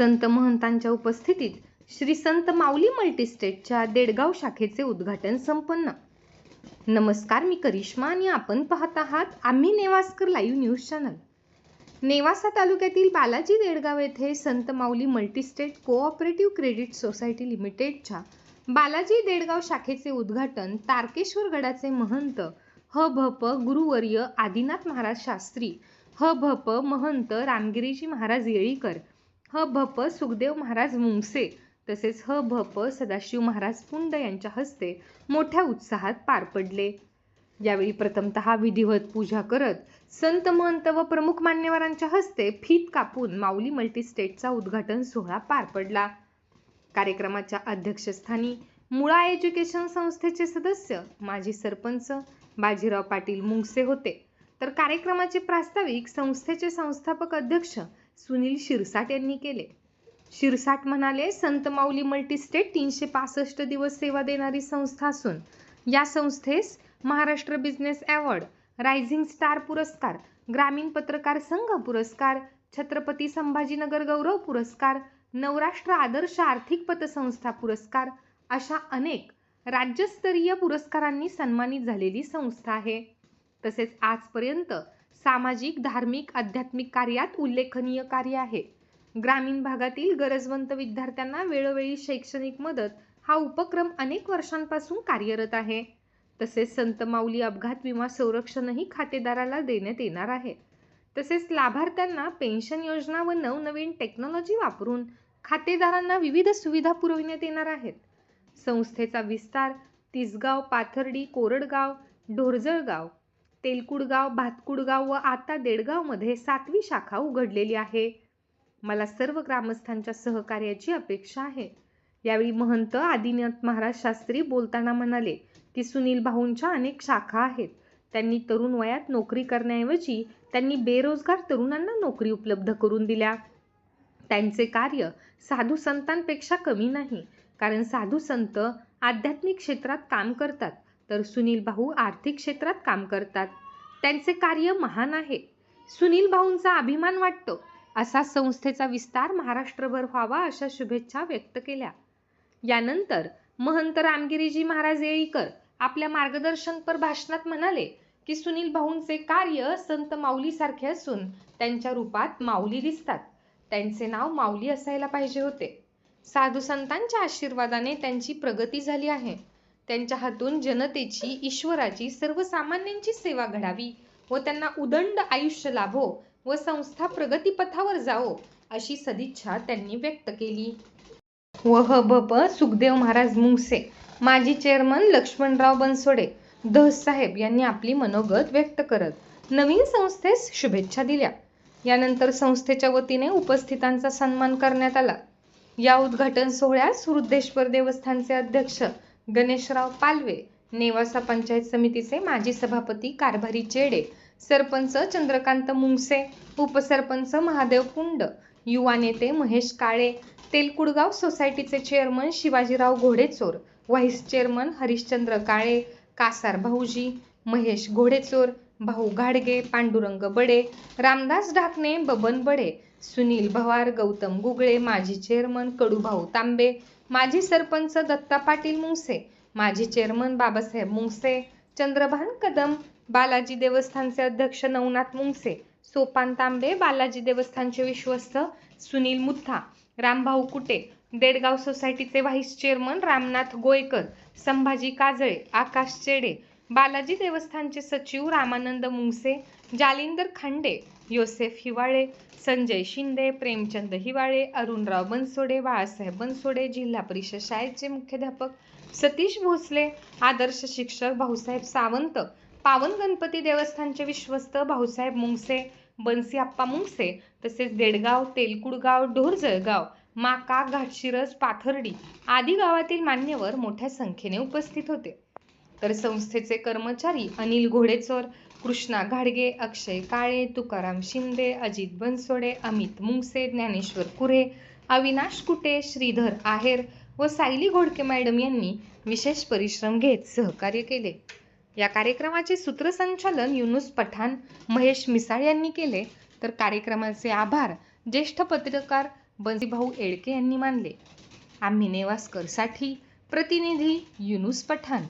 संत महंतांच्या उपस्थितीत श्री संत माऊली मल्टीस्टेटच्या देडगाव शाखेचे उद्घाटन संपन्न. नमस्कार मी करिश्मा आणि आपण पाहत आहात आम्ही Newaskar live news channel. Nevasa तालुक्यातील बालाजी देडगाव येथे Sant Mauli multistate cooperative credit society लिमिटेडच्या बालाजी देडगाव शाखेचे उद्घाटन तारकेश्वर गडाचे महंत ह भ प गुरुवर्य आदिनाथ महाराज शास्त्री ह भ प महंत रामगिरीजी महाराज येळीकर ह भ प सुखदेव महाराज मुंगसे तसेच ह भ प सदाशिव महाराज पुंड यांच्या हस्ते मोठ्या उत्साहात पार पडले. यावेळी प्रथमत विधिवत पूजा करत संत महंत व प्रमुख मान्यवरांच्या हस्ते फीत कापून माऊली मल्टीस्टेटचा उद्घाटन सोहळा पार पडला. कार्यक्रमाच्या अध्यक्षस्थानी मुळा एज्युकेशन संस्थेचे सदस्य माजी सरपंच बाजीराव पाटील मुंगसे होते. तर कार्यक्रमाचे प्रास्ताविक संस्थेचे संस्थापक अध्यक्ष सुनील शिरसाट यांनी केले. शिरसाट म्हणाले संत माऊली मल्टीस्टेट तीनशे पासष्ट दिवस सेवा देणारी संस्था असून या संस्थेस Maharashtra business award rising star पुरस्कार ग्रामीण पत्रकार संघ पुरस्कार छत्रपती संभाजीनगर गौरव पुरस्कार नवराष्ट्र आदर्श आर्थिक पतसंस्था पुरस्कार अशा अनेक राज्यस्तरीय पुरस्कारांनी सन्मानित झालेली संस्था आहे. तसेच आजपर्यंत सामाजिक धार्मिक आध्यात्मिक कार्यात उल्लेखनीय कार्य आहे. ग्रामीण भागातील गरजवंत विद्यार्थ्यांना वेळोवेळी शैक्षणिक मदत हा उपक्रम अनेक वर्षांपासून कार्यरत आहे. तसेच संत माऊली अपघात विमा संरक्षणही खातेदाराला देण्यात येणार आहे. तसेच लाभार्थ्यांना पेन्शन योजना व नवनवीन टेक्नॉलॉजी वापरून खातेदारांना विविध सुविधा पुरविण्यात येणार आहेत. संस्थेचा विस्तार तिसगाव पाथर्डी कोरडगाव ढोरजळगाव तेलकुडगाव भातकुडगाव व आता देडगावमध्ये सातवी शाखा उघडलेली आहे. मला सर्व ग्रामस्थांच्या सहकार्याची अपेक्षा आहे. यावेळी महंत आदिनाथ महाराज शास्त्री बोलताना म्हणाले की सुनील भाऊंच्या अनेक शाखा आहेत. त्यांनी तरुण वयात नोकरी करण्याऐवजी त्यांनी बेरोजगार तरुणांना नोकरी उपलब्ध करून दिल्या. त्यांचे कार्य साधू संतांपेक्षा कमी नाही कारण साधू संत आध्यात्मिक क्षेत्रात काम करतात तर सुनील भाऊ आर्थिक क्षेत्रात काम करतात. त्यांचे कार्य महान आहे. सुनील भाऊंचा अभिमान वाटतो. असा संस्थेचा विस्तार महाराष्ट्रभर व्हावा अशा शुभेच्छा व्यक्त केल्या. यानंतर महंत रामगिरीजी महाराज येळीकर आपल्या मार्गदर्शनपर भाषणात म्हणाले की सुनील भाऊंचे कार्य संत माऊलीसारखे असून त्यांच्या रूपात माऊली दिसतात. त्यांचे नाव माऊली असायला पाहिजे होते. साधू संतांच्या आशीर्वादाने त्यांची प्रगती झाली आहे. त्यांच्या हातून जनतेची ईश्वराची सर्वसामान्यांची सेवा घडावी व त्यांना उदंड आयुष्य लाभो व संस्था प्रगतीपथावर जावो अशी सदिच्छा त्यांनी व्यक्त केली. व ह भ प सुखदेव महाराज मुंगसे माजी चेअरमन लक्ष्मणराव बनसोडे दस साहेब यांनी आपली मनोगत व्यक्त करत नवीन संस्थेस शुभेच्छा दिल्या. यानंतर संस्थेच्या वतीने उपस्थितांचा सन्मान करण्यात आला. या उद्घाटन सोहळ्यात हृद्देश्वर देवस्थानचे अध्यक्ष गणेशराव पालवे नेवासा पंचायत समितीचे माजी सभापती कारभारी चेडे सरपंच चंद्रकांत मुंगसे उपसरपंच महादेव कुंड युवा नेते महेश काळे तेलकुडगाव सोसायटीचे chairman Shivajirao Ghodechor vice chairman Harishchandra Kale Kasar Bhauji Mahesh घोडेचोर भाऊ घाडगे पांडुरंग बडे रामदास ढाकणे बबन बडे सुनील भवार गौतम गुगळे माजी चेअरमन कडूभाऊ तांबे माजी सरपंच दत्ता पाटील मुंगसे माजी चेअरमन बाबासाहेब मुंगसे चंद्रभान कदम बालाजी देवस्थानचे अध्यक्ष नवनाथ मुंगसे सोपान तांबे बालाजी देवस्थानचे विश्वस्त सुनील मुथा रामभाऊ कुटे देडगाव सोसायटीचे व्हाईस चेअरमन रामनाथ गोयकर संभाजी काजळे आकाश चेडे बालाजी देवस्थानचे सचिव रामानंद मुंगसे जालिंदर खांडे योसेफ हिवाळे संजय शिंदे प्रेमचंद हिवाळे अरुणराव बनसोडे बाळासाहेब बनसोडे जिल्हा परिषद शाळेचे मुख्याध्यापक सतीश भोसले आदर्श शिक्षक भाऊसाहेब सावंत पावन गणपती देवस्थानचे विश्वस्त भाऊसाहेब मुंगसे बनसी आप्पा मुंगसे तसेच देडगाव तेलकुडगाव ढोरजळगाव माका घाटशिरस पाथर्डी आदी गावातील मान्यवर मोठ्या संख्येने उपस्थित होते. तर संस्थेचे कर्मचारी अनिल घोडेचोर कृष्णा घाडगे अक्षय काळे तुकाराम शिंदे अजित बनसोडे अमित मुंगसे ज्ञानेश्वर कुरे अविनाश कुटे श्रीधर आहेर व सायली घोडके मॅडम यांनी विशेष परिश्रम घेत सहकार्य केले. या कार्यक्रमाचे सूत्रसंचालन युनुस पठाण महेश मिसाळ यांनी केले. तर कार्यक्रमाचे आभार ज्येष्ठ पत्रकार बंसीभाऊ एडके यांनी मानले. आम्ही नेवास्करसाठी प्रतिनिधी युनुस पठाण.